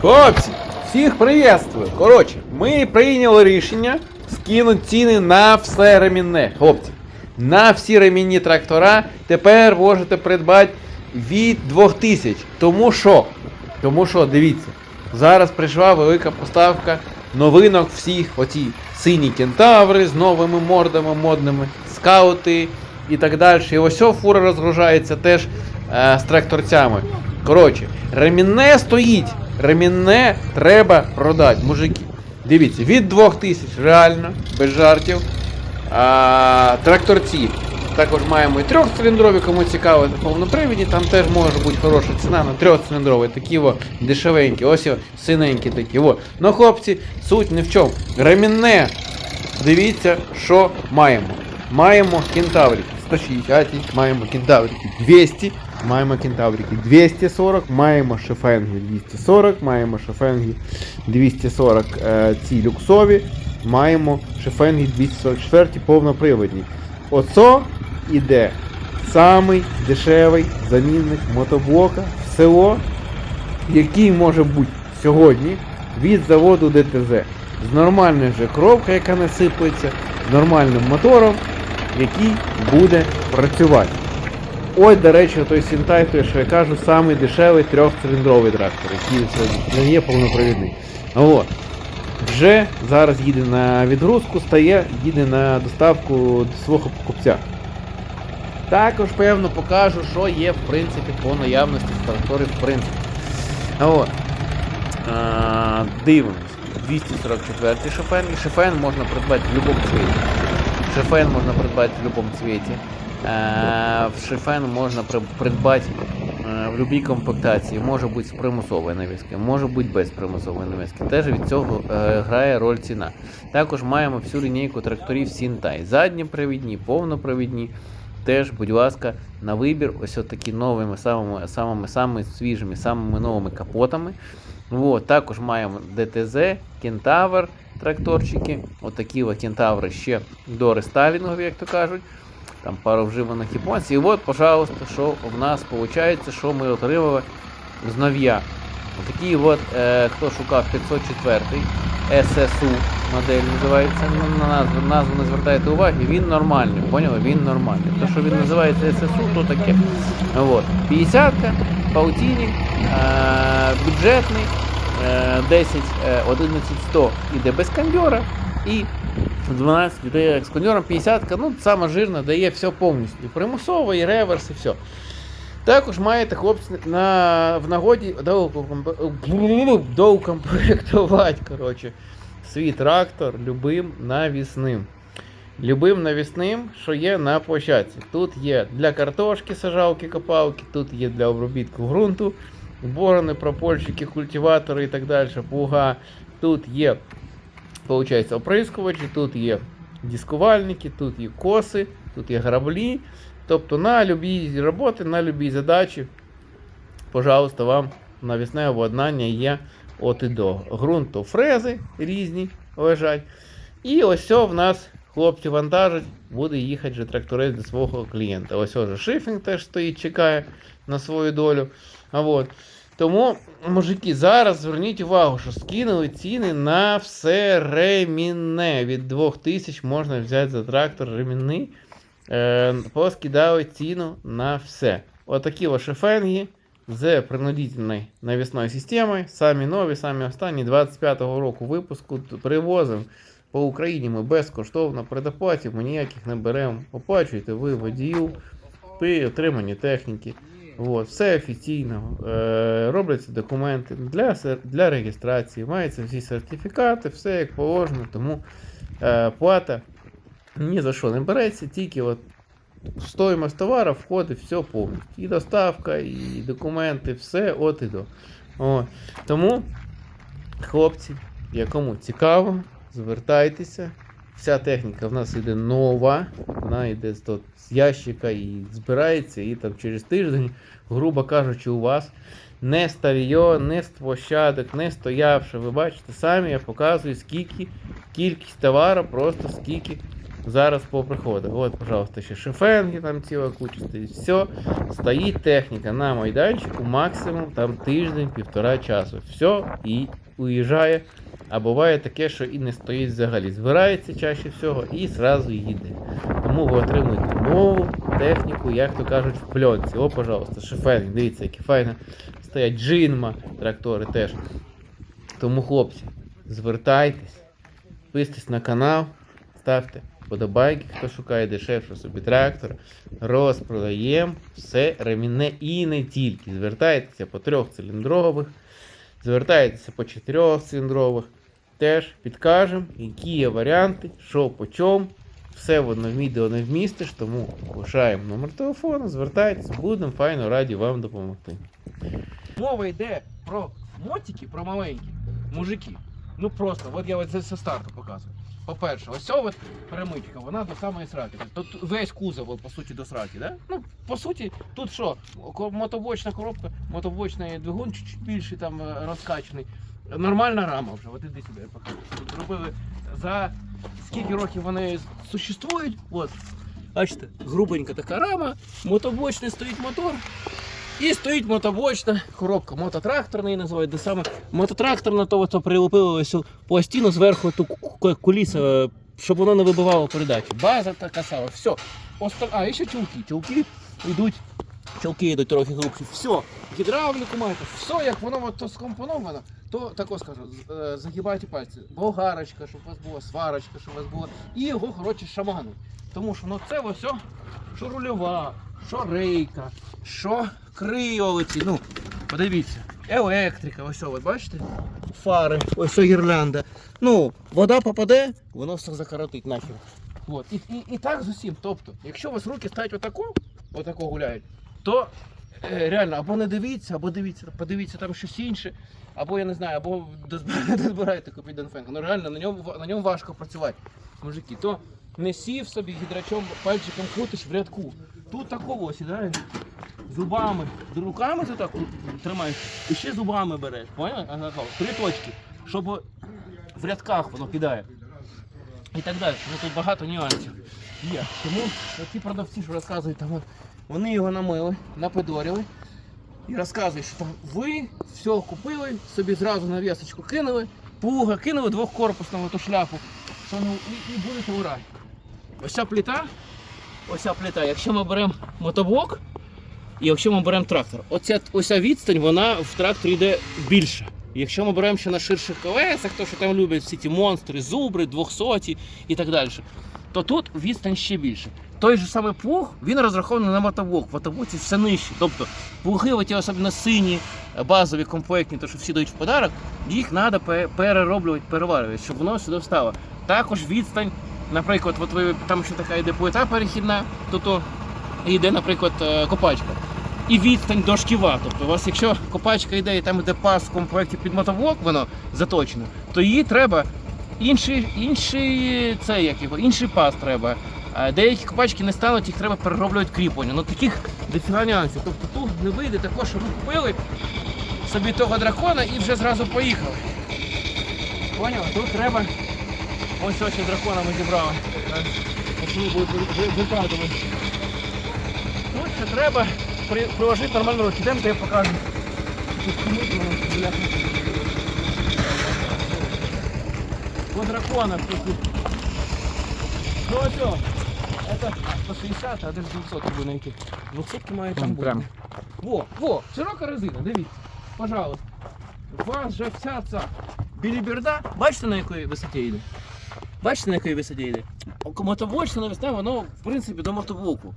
Хлопці, всіх приветствую. Коротше, ми прийняли рішення скинути ціни на все ремінне. Хлопці, на всі ремінні трактора тепер можете придбати від 2000. Тому що, тому що, дивіться, зараз прийшла велика поставка новинок всіх, оці сині кентаври з новими мордами модними, скаути і так далі. І ось фура розгружається теж е, з тракторцями. Коротше, ремінне стоїть. Ремінне треба продати, мужики. Дивіться, від 2000 реально, без жартів. А, тракторці. Також маємо і трьохциліндрові, кому цікаво, повнопривідні, там теж може бути хороша ціна на трьохциліндрові, такі о, дешевенькі, ось синенькі такі. О. Ну, хлопці, суть не в чому. Ремінне. Дивіться, що маємо. Маємо кентаврики 160, маємо кентаврики 200, маємо кентаврики 240, маємо шефенги 240, маємо шефенги 240 е, ці люксові, маємо шефенги 244 повноприводні. Оце іде самий дешевий замінник мотоблока в село, який може бути сьогодні від заводу ДТЗ. З нормальною же коробкою, яка не сипається, з нормальним мотором, який буде працювати. Ось, до речі, той Сінтай, той, що я кажу, самий дешевий трьохциліндровий трактор, який сьогодні не є повнопровідний. От. Вже зараз їде на відгрузку, стає, їде на доставку до свого покупця. Також, певно, покажу, що є в принципі по наявності з тракторів в принципі. От. А, дивимось. 244 шефен. І шефен можна придбати в будь-якому цвіті. Шефен можна придбати в будь-якому цвіті. Е, В шефен можна придбати е, в будь-якій комплектації. Може бути з примусової навіски, може бути без примусової навіски. Теж від цього е, грає роль ціна. Також маємо всю лінійку тракторів Сінтай. Задніпровідні, повнопровідні. Теж, будь ласка, на вибір, ось такі новими, самими, самими, самими свіжими, самими новими капотами. Вот, також маємо ДТЗ, Кентавр, тракторчики. Отакі от кентаври ще до рестайлінгові, як то кажуть. Там пару вживаних японців. І от, пожалуйста, що в нас виходить, що ми отримали з нов'я. Отакий от, е, хто шукав 504 SSU модель називається. На, на назву, назву не звертайте уваги, він нормальний. Поняли? Він нормальний. То, що він називається SSU, то таке. От. 50-ка, паутінік, е, бюджетний, е, 10, е, 11100 іде без кондьора і 12 йде з кондьором 50, ну саме жирна, дає все повністю. Примусово, і реверс, і все. Також маєте хлопці на, в нагоді доукомп- доукомплектувати коротше, свій трактор любим навісним. Любим навісним, що є на площадці. Тут є для картошки, сажалки, копалки, тут є для обробітку ґрунту, борони, пропольщики, культиватори і так далі, плуга. Тут є, виходить, оприскувачі, тут є дискувальники, тут є коси, тут є граблі. Тобто на любі роботи, на любі задачі, пожалуйста, вам навісне обладнання є от і до. Ґрунтофрези різні лежать. І ось о в нас хлопці вантажать, буде їхати же тракторець до свого клієнта. Ось же шифінг теж стоїть, чекає на свою долю. А от. Тому, мужики, зараз зверніть увагу, що скинули ціни на все ремінне. Від 2000 можна взяти за трактор ремінний. Е, поскидали ціну на все. Отакі от шифенги з принудительною навісною системою. Самі нові, самі останні 25-го року випуску привозимо по Україні. Ми безкоштовно предоплатів, ми ніяких не беремо. Оплачуєте ви водію при отриманні техніки. От, все офіційно. Е, робляться документи для, для реєстрації, маються всі сертифікати, все як положено, тому е, плата ні за що не береться, тільки от стоїмость товару входить все повністю. І доставка, і документи, все от і до. О, тому, хлопці, якому цікаво, звертайтеся. Вся техніка в нас йде нова, вона йде з, ящика і збирається, і там через тиждень, грубо кажучи, у вас не старіє, не з площадок, не стоявши. Ви бачите, самі я показую, скільки кількість товару, просто скільки зараз поприходить. От, пожалуйста, ще шифенги, там ціла куча стоїть. Все, стоїть техніка на майданчику максимум там тиждень-півтора часу. Все, і уїжджає. А буває таке, що і не стоїть взагалі. Збирається чаще всього і зразу їде. Тому ви отримуєте нову техніку, як то кажуть, в пленці. О, пожалуйста, шифенг, дивіться, які файно стоять джинма, трактори теж. Тому, хлопці, звертайтесь, підписуйтесь на канал, ставте подобайки, хто шукає дешевше собі трактор. Розпродаємо все ремінне і не тільки. Звертайтеся по трьохциліндрових, звертайтеся по чотирьохциліндрових. Теж підкажемо, які є варіанти, що по чому. Все в одному відео не вмістиш, тому лишаємо номер телефону, звертайтеся, будемо файно раді вам допомогти. Мова йде про мотики, про маленькі мужики. Ну просто, от я от зі старту показую. По-перше, ось ця перемичка, вона до самої сраки. Тут весь кузов, по суті, до сраки, да? Ну, по суті, тут що, мотобочна коробка, мотобочний двигун чуть-чуть більший, там е, розкачаний. Нормальна рама вже, от іди сюди, я покажу. Тут за скільки років вони существують. От, бачите, грубенька така рама, мотобочний стоїть мотор. І стоїть мотобочна коробка, мототракторний називають, де саме мототракторна, то ото прилепили ось цю пластину зверху ту куліса, щоб воно не вибивало передачі. База така сама, все. Оста... А, і ще чулки. Чулки йдуть, чулки йдуть трохи грубші. Все, гідравліку маєте, все, як воно от, скомпоновано, то тако скажу, е, загибайте пальці. Болгарочка, щоб у вас була, сварочка, щоб у вас була. І його, коротше, шаману. Тому що ну це ось, що рульова, що рейка, що криолиці. Ну, подивіться, електрика, ось, о, ви бачите? Фари, ось гірлянда. Ну, вода попаде, воно все закоротить нахер. От. І, і, і так з усім. Тобто, якщо у вас руки стають отако, отако гуляють, то е, реально або не дивіться, або дивіться, подивіться там щось інше, або я не знаю, або дозбирайте, дозбирайте копійденфенг. Ну реально на ньому, на ньому важко працювати, мужики. То не сів собі гідрачом пальчиком крутиш в рядку. Тут такого сідає зубами. Руками ти так тримаєш, і ще зубами береш. Поняв? Три точки, щоб в рядках воно кидає. І так далі. Ну тут багато нюансів є. Тому ті продавці, що розказують, там, вони його намили, напидорили і розказують, що там ви все купили, собі зразу на вісочку кинули, плуга кинули двохкорпусну ту шляпу, що ну, і, і будете у рай. Ось ця плита, ось ця плита, якщо ми беремо мотоблок, і якщо ми беремо трактор, оця, оця відстань, вона в тракторі йде більша. Якщо ми беремо ще на ширших колесах, то що там люблять всі ті монстри, зубри, 200 і так далі, то тут відстань ще більше. Той же самий плуг, він розрахований на мотоблок. Мотоблоці все нижче. Тобто плуги, оті особливо сині, базові, комплектні, то що всі дають в подарок, їх треба перероблювати, переварювати, щоб воно сюди встало. Також відстань, наприклад, от ви, там ще така йде плита перехідна, то то йде, наприклад, е, копачка. І відстань до шківа. Тобто, у вас, якщо копачка йде і там йде пас в комплекті під мотоблок, воно заточено, то її треба інший, інший це як його, інший пас треба. А деякі копачки не стануть, їх треба перероблювати кріплення. Ну таких дофіга нюансів. Тобто тут не вийде також, що ви купили собі того дракона і вже зразу поїхали. Поняв? Тут треба. Ось ось дракона ми зібрали. Почали будуть ви- ви- викладувати. Тут ще треба при, приложити нормальну руку. Йдемте, я покажу. По драконах тут. Ну все. Это 160, а де ж 200 буде знайти. 200 має там бути. прям. Во, во, широка резина, дивіться. Пожалуйста. У вас же вся ця біліберда. Бачите на якій висоті йде? Бачите на якій висоті йде? Мотоблочна навесна, воно в принципі до мотоблоку.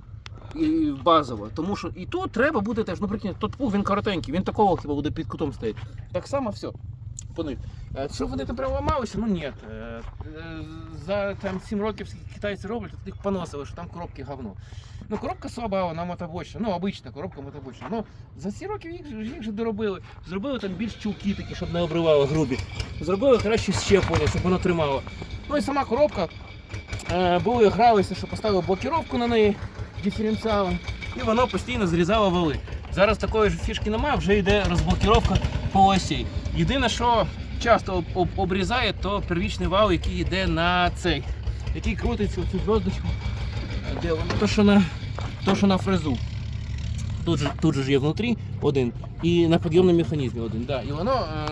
І базово. Тому що і тут треба буде теж, ну прикинь, тут пух він коротенький, він такого хіба буде під кутом стоїть. Так само все. По. Е, Що вони там ламалися? Ну ні. Е, е, За там 7 років китайці роблять, то їх поносили, що там коробки говно. Ну, коробка слаба, вона мотобочна, ну обична коробка мотобочна. Ну, за 7 років їх, їх же доробили. Зробили там більш чулки такі, щоб не обривало грубі. Зробили краще щеплення, щоб воно тримало. Ну і сама коробка. Були гралися, що поставили блокіровку на неї диференціалом, і воно постійно зрізало вали. Зараз такої ж фішки немає, вже йде розблокіровка по осі. Єдине, що часто об- об- обрізає, то первічний вал, який йде на цей, який крутиться в цю зв'язочку. Де воно? То, що на, то, що на фрезу. Тут же, тут же є внутрі один і на підйомному механізмі один. Да. І воно, е,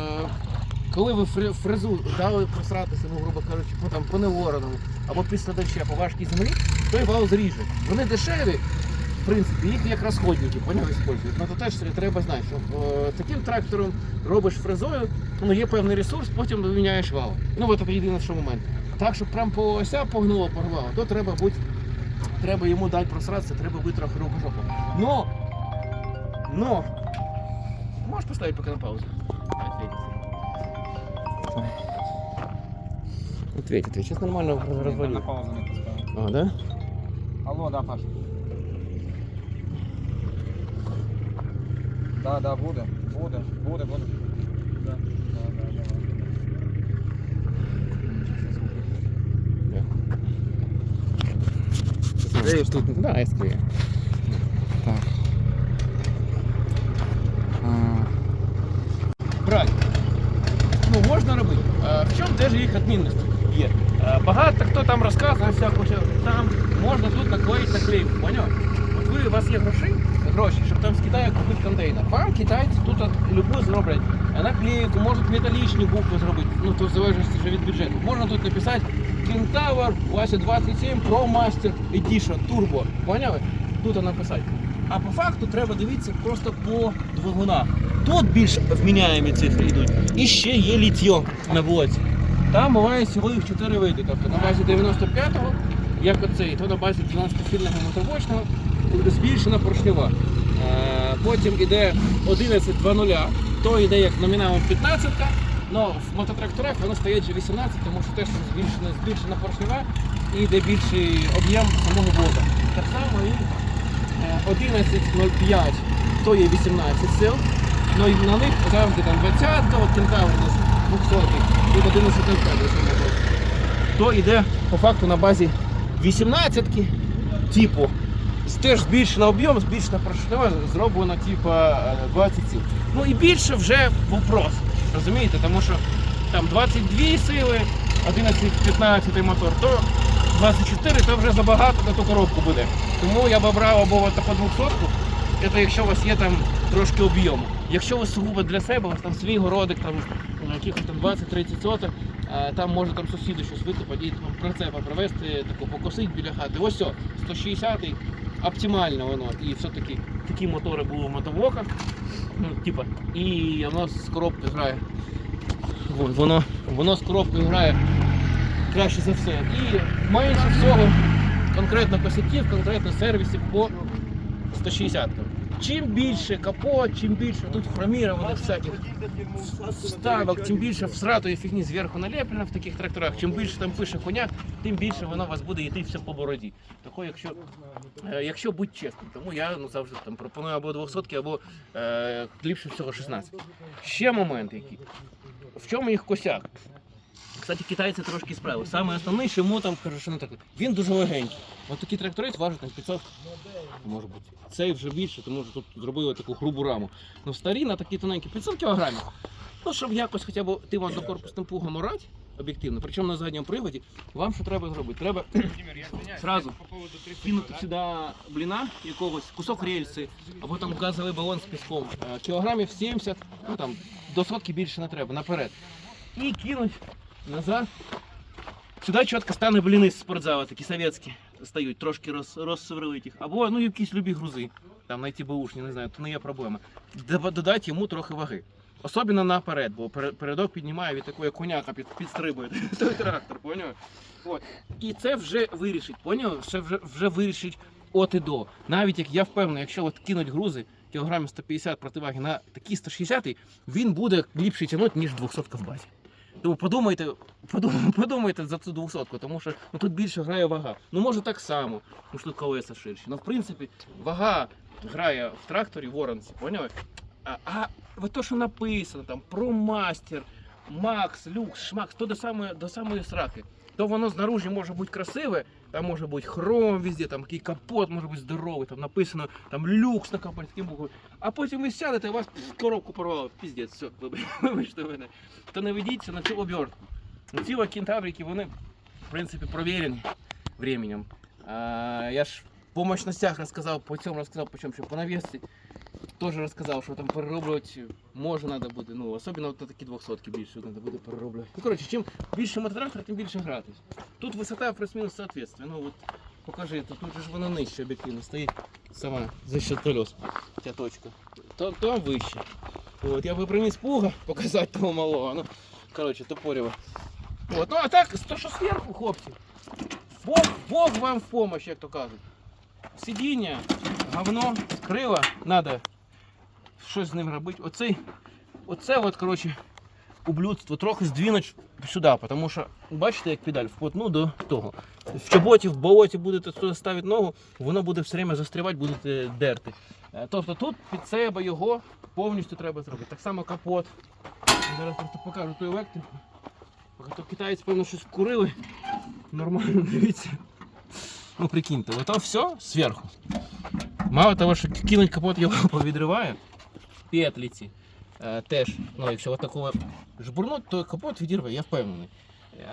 коли ви фре- фрезу дали просратися, ну, грубо кажучи, по, там, по невороному або після дощу по важкій землі, той вал зріже. Вони дешеві, в принципі, їх як розходники, поняв, використовують. Ну то теж треба знати, що е, таким трактором робиш фрезою, ну є певний ресурс, потім міняєш вал. Ну от це єдиний що момент. Так, щоб прям по ося погнуло, порвало, то треба бути, треба йому дати просратися, треба бути трохи рукожопом. Но, но, можеш поставити поки на паузу? Ответь, ответь, сейчас нормально На паузу не поставив. А, да? Алло, да, Паш. Да, да, буде, буде, буде, буде. Да, да, да, давай. Склеїш тут? Да, я склею. Так. А, Правильно. Ну, можна робити. А в чому теж їх відмінність є? А, багато хто там розказує всяку що там можна тут наклеїти наклейку, поняв? От ви, у вас є гроші, гроші, щоб там з Китаю купити контейнер. Вам китайці тут любу зроблять наклейку, можуть металічні букви зробити, ну то в залежності вже від бюджету. Можна тут написати Кентавр Вася 27 Pro Master Edition Turbo. Поняли? Тут написати. А по факту треба дивитися просто по двигунах. Тут більш вміняємі цифри йдуть. І ще є літьо на блоці. Там буває їх 4 види. Тобто на базі 95-го, як оцей, то на базі 12-фільного мотобочного збільшена поршнева. Е, Потім іде 11.2.0, то йде як номіналом 15 але в мототракторах воно стає вже 18, тому що теж збільшена, збільшена поршнева і йде більший об'єм самого блока. Так само і е, 11.05 то є 18 сил. І на них завжди там 20 от кентавр у нас 200 тут 11.05 лише мотор. То йде по факту на базі 18 типу. Теж збільшена об'єм, збільшена поршнева, зроблено типу е, 20 сил. Ну і більше вже вопрос. Розумієте? Тому що там 22 сили, 11-15 мотор, то 24 то вже забагато на ту коробку буде. Тому я б брав або от таку 200 це якщо у вас є там трошки об'єму. Якщо ви сугубо для себе, у вас там свій городик, там якихось там 20-30 соток, там може там сусіди щось викопати і там прицепа привезти, таку покосить біля хати. Ось все, 160-й, оптимально воно. І все-таки такі мотори були в мотовоках. Ну, типа, і воно з коробкою грає. Вон, Воно, воно з коробкою грає краще за все. І менше всього конкретно косяків, конкретно сервісів по 160 Чим більше капот, чим більше тут хромірованих всяких вставок, чим більше всратої фігні зверху налеплено в таких тракторах, чим більше там пише коняк, тим більше воно у вас буде йти все по бороді. Тако, якщо, е, якщо бути чесним, тому я ну, завжди там пропоную або 200, або е, ліпше всього 16. Ще момент який. В чому їх косяк? Кстати, китайці трошки справили. Саме основний, що йому там що не так. Він дуже легенький. От такий тракторець важить там 500, може бути. Цей вже більше, тому що тут зробили таку грубу раму. Ну старі на такі тоненькі 500 кілограмів. Ну, щоб якось хоча б тим однокорпусним плугом орати, об'єктивно, причому на задньому приводі, вам що треба зробити? Треба Сразу. кинути сюди бліна якогось, кусок рельси, або там газовий балон з піском. Е, Кілограмів 70, ну там до сотки більше не треба, наперед. І кинуть назад. Сюди чітко стане бліни з спортзалу, такі совєтські стають, трошки роз, розсверлить їх. Або ну, якісь любі грузи, там знайти баушні, не знаю, то не є проблема. Додати йому трохи ваги. Особливо наперед, бо пере- передок піднімає від такої коняка під, підстрибує той трактор, поняв? От. І це вже вирішить, поняв? Це вже, вже вирішить от і до. Навіть як я впевнений, якщо от кинуть грузи кілограмів 150 противаги на такі 160, він буде ліпше тягнути, ніж 200 в базі. Тому подумайте, подумайте, подумайте за цю 200, тому що ну, тут більше грає вага. Ну може так само, тому що тут колеса ширші. Ну в принципі, вага грає в тракторі в Воронці, поняли? А, а от то, що написано там про мастер, Макс, Люкс, Шмакс, то до самої, до самої сраки. То воно знаружі може бути красиве, там може бути хром везде, там який капот може бути здоровий, там написано там люкс на таким буквою. А потім ви сядете, і вас коробку порвало, піздець, все, вибач- вибачте мене. То не ведіться на цю обертку. Ці кентаврики, вони в принципі, провірений временем. А, я ж по мощностях розказав, по цьому розказав, по чому, що по навісці теж розказав, що там перероблювати може треба буде. Ну, особливо от на такі 200 більше треба буде перероблювати. Ну, коротше, чим більше мототрактор, тим більше гратись. Тут висота плюс-мінус соответствие. Ну, от покажи, тут, тут же ж вона нижче об'єктивно стоїть сама за счет колес. Ця точка. Там, там вище. От, я би приніс пуга показати того малого. Ну, коротше, топорєво. От, ну а так, то що зверху, хлопці. Бог, Бог вам в помощь, як то кажуть. Сидіння, говно, крила, треба щось з ним робити. Оцей, оце от, коротше, ублюдство трохи здвинути сюди, тому що бачите, як педаль вплотну до того. В чоботі, в болоті будете ставити ногу, воно буде все время застрівати, будете дерти. Е, Тобто тут під себе його повністю треба зробити. Так само капот. Зараз просто покажу ту електрику. То китайці, певно, щось вкурили. Нормально, дивіться. Ну прикиньте, ото все зверху. Мало того, що кинуть капот його повідриває, петлі ці е, теж, ну якщо отакого жбурнуть, то капот відірве, я впевнений. Е,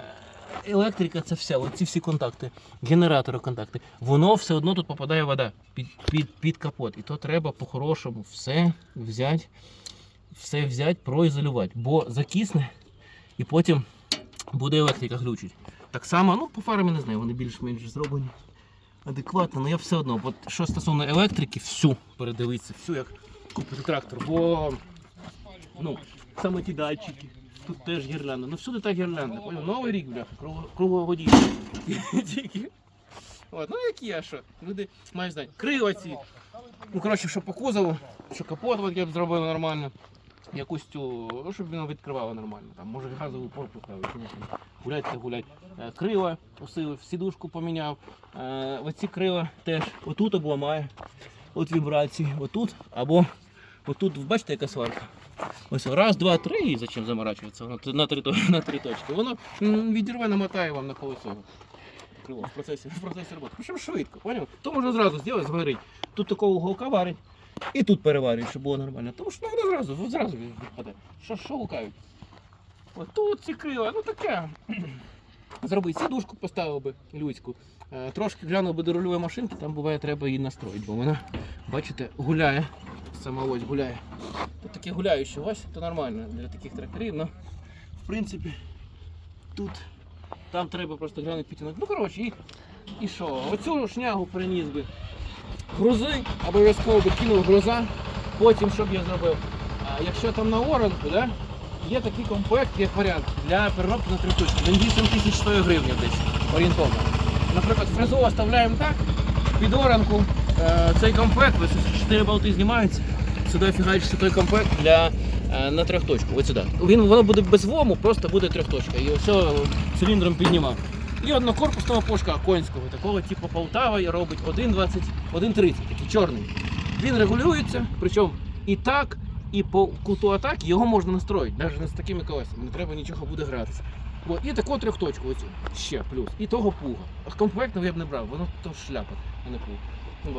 Електрика це все, оці всі контакти, генератори контакти, воно все одно тут попадає вода під, під, під капот. І то треба по-хорошому все взяти, все взяти, проізолювати, бо закисне і потім буде електрика глючить. Так само, ну по фарам я не знаю, вони більш-менш зроблені адекватно, але я все одно, от що стосовно електрики, всю передивитися, всю як купити трактор, бо ну, саме ті датчики, тут теж гірлянда. Ну всюди та гірлянда. Новий рік, бляха, кругло- круглогодічний. Тільки. От, ну які я що? Люди мають знати. Крила ці. Ну, коротше, що по кузову, що капот от я б зробив нормально. Якусь цю, ну, щоб воно відкривало нормально. Там, може газову порку ставити, гулять та гулять. Е, Крила усилив, сідушку поміняв. Е, оці крила теж отут обламає. От вібрації, отут або отут, бачите, яка сварка. Ось раз, два, три, і зачем заморачуватися? На три, на три точки. Воно відірве, намотає вам на колесо. Крило в процесі, в процесі роботи. Причому швидко, поняв? То можна зразу зробити, згорить. Тут такого уголка варить. І тут переварюють, щоб було нормально. Тому що ну, зразу, зразу відпаде. Що, що гукають? От тут ці крила, ну таке. Зробити сідушку поставив би людську. Е, Трошки глянув би до рульової машинки, там буває треба її настроїти, бо вона, бачите, гуляє. Сама ось гуляє. Тут таке гуляюче ось, то нормально для таких тракторів, але в принципі тут там треба просто глянути підтягнути. Ну коротше, і, і що? Оцю шнягу приніс би. Грузи, обов'язково би кинув груза, потім що б я зробив. А, якщо там на оранку, да, є такий комплект, як варіант для переробки на три. Він 8 тисяч стоїть гривень десь орієнтовно. Наприклад, фрезу оставляємо так, під оранку е, цей комплект, ось 4 болти знімаються. Сюди фігачиться той комплект для е, на трьохточку. Ось сюди. Він воно буде без вому, просто буде трьохточка. І все циліндром піднімав. І однокорпусного пошка конського, такого типу Полтава і робить 1,20, 1,30, такий чорний. Він регулюється, причому і так, і по куту атаки його можна настроїти, навіть не з такими колесами, не треба нічого буде гратися. От, і таку трьохточку оцю, ще плюс. І того пуга. Комплектного я б не брав, воно то шляпа, а не пуга.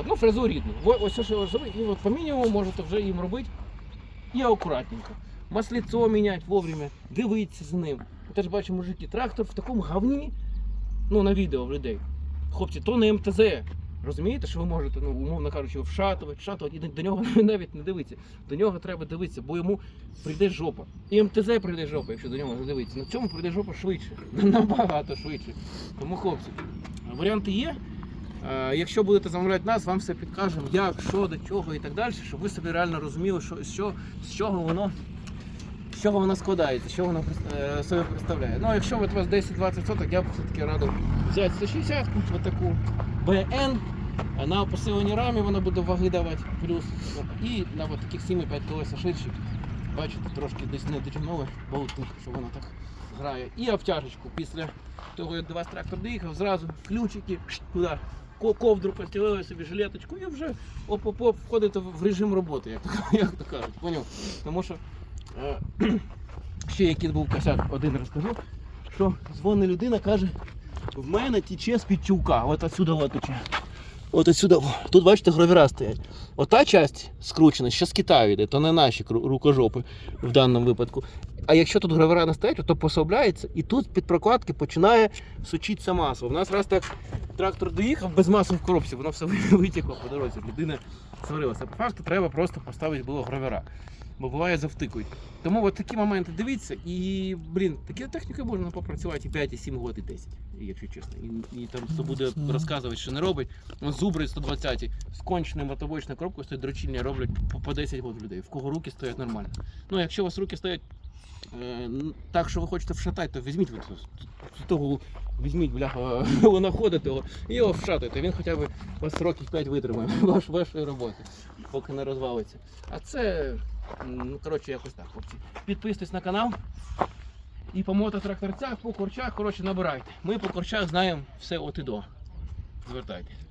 Ну, фрезу рідну. Ось що я і от по мінімуму можете вже їм робити. І акуратненько. Масліцо міняти вовремя, дивитися за ним. Теж бачимо мужики, трактор в такому говні, ну на відео в людей. Хлопці, то не МТЗ. Розумієте, що ви можете, ну, умовно кажучи, вшатувати, вшатувати, і до нього навіть не дивитися. До нього треба дивитися, бо йому прийде жопа. І МТЗ прийде жопа, якщо до нього не дивитися. На цьому прийде жопа швидше. Набагато швидше. Тому, хлопці, варіанти є. Е, Якщо будете замовляти нас, вам все підкажемо, як, що, до чого і так далі, щоб ви собі реально розуміли, що, що, з чого воно. З чого воно складається, що воно е, собі представляє. Ну, якщо от у вас 10-20 соток, я б все-таки радив взяти 160 ку таку БН, на посиленій рамі вона буде ваги давати плюс. І на от таких 7,5 колеса ширші. Бачите, трошки десь не дотягнули болти, що воно так грає. І обтяжечку після того, як до вас трактор доїхав, зразу ключики пш, туди. Ковдру постілили собі жилеточку і вже оп-оп-оп входите в режим роботи, як то, як то кажуть. Поняв? Тому що е, ще який був косяк, один розкажу, що дзвонить людина, каже, в мене тіче з-під чулка, от отсюда от тече. От отсюда, тут бачите, гравіра стоять. Ота часть скручена, ще з Китаю йде, то не наші рукожопи в даному випадку. а якщо тут гравіра не стоять, то пособляється, і тут під прокладки починає сучитися масло. У нас раз так трактор доїхав без масла в коробці, воно все витікло по дорозі. Людина сварилася. По факту треба просто поставити було гравера. Бо буває завтикують. Тому от такі моменти дивіться, і блін, такі техніки можна попрацювати і 5, і 7 років, і 10, якщо чесно. І, і там хто буде розказувати, що не робить. Ну, зубри 120 з конченою мотобочною коробкою стоять дрочільня, роблять по, по 10 років людей. В кого руки стоять нормально. Ну, якщо у вас руки стоять е, так, що ви хочете вшатати, то візьміть з того, візьміть бляха луноходи того і його вшатуйте. Він хоча б вас років 5 витримає ваш, вашої роботи, поки не розвалиться. А це, ну коротше, якось так, хлопці. Підписуйтесь на канал. І по мототракторцях, по корчах, коротше, набирайте. Ми по корчах знаємо все от і до. Звертайтесь.